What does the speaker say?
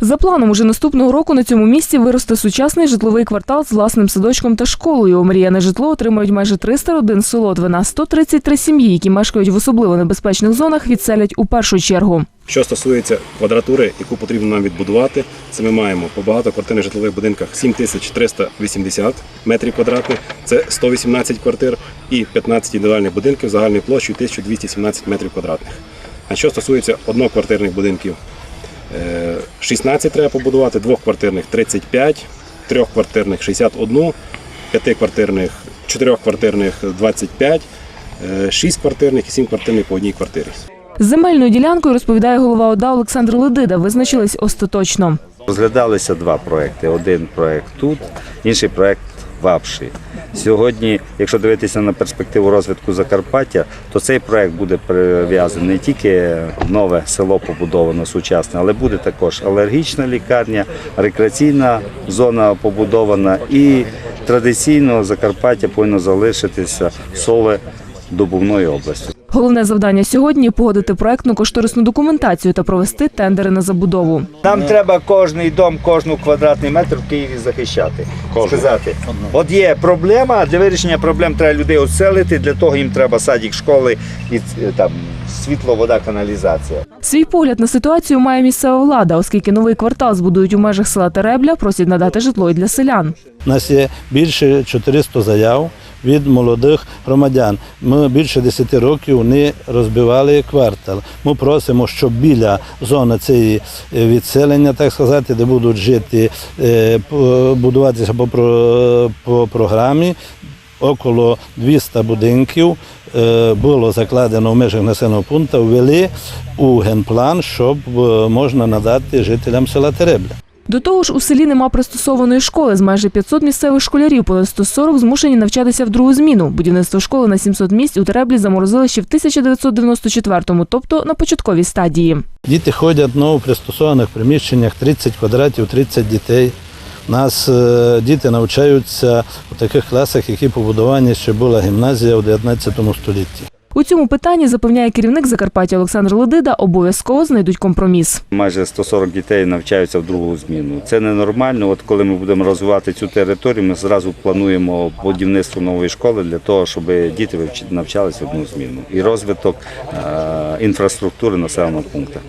За планом, уже наступного року на цьому місці виросте сучасний житловий квартал з власним садочком та школою. Омріяне житло отримають майже 300 родин з Солотвина. 133 сім'ї, які мешкають в особливо небезпечних зонах, відселять у першу чергу. Що стосується квадратури, яку потрібно нам відбудувати, це ми маємо по багатоквартирних житлових будинках 7380 метрів квадратних, це 118 квартир і 15 індивідуальних будинків загальною площею 1217 метрів квадратних. А що стосується одноквартирних будинків, е, 16 треба побудувати, двохквартирних 35, трьохквартирних 61, п'ятиквартирних, чотирьохквартирних 25, е, шість квартирних і сім квартирних по одній квартирі. З земельною ділянкою, розповідає голова ОДА Олександр Ледида, визначились остаточно. Розглядалися два проекти. Один проект тут, інший проект в Апші. Сьогодні, якщо дивитися на перспективу розвитку Закарпаття, то цей проект буде прив'язаний не тільки нове село побудовано сучасне, але буде також алергічна лікарня, рекреаційна зона побудована і традиційно Закарпаття повинно залишитися соле добувної областю. Головне завдання сьогодні погодити проектну кошторисну документацію та провести тендери на забудову. Нам треба кожний дом, кожну квадратний метр в Києві захищати. Сказати, от є проблема, а для вирішення проблем треба людей оселити, для того їм треба садик, школи і е, там світло, вода, каналізація. Свій погляд на ситуацію має місцева влада, оскільки новий квартал збудують у межах села Теребля, просять надати житло і для селян. У нас є більше 400 заяв від молодих громадян. Ми більше 10 років не розбивали квартал. Ми просимо, щоб біля зони цієї е, відселення, так сказати, де будуть жити, е, будуватися по, по програмі. Около 200 будинків е, було закладено в межах населеного пункту, ввели у генплан, щоб можна надати жителям села Теребля. До того ж, у селі нема пристосованої школи. З майже 500 місцевих школярів понад 140 змушені навчатися в другу зміну. Будівництво школи на 700 місць у Тереблі заморозили ще в 1994-му, тобто на початковій стадії. Діти ходять ну, в пристосованих приміщеннях 30 квадратів, 30 дітей. У нас е, діти навчаються у таких класах, які побудовані ще була гімназія у 19 столітті. У цьому питанні запевняє керівник Закарпаття Олександр Ледида, обов'язково знайдуть компроміс. Майже 140 дітей навчаються в другу зміну. Це ненормально. От коли ми будемо розвивати цю територію, ми зразу плануємо будівництво нової школи для того, щоб діти навчалися в одну зміну і розвиток е, інфраструктури населеного пункту.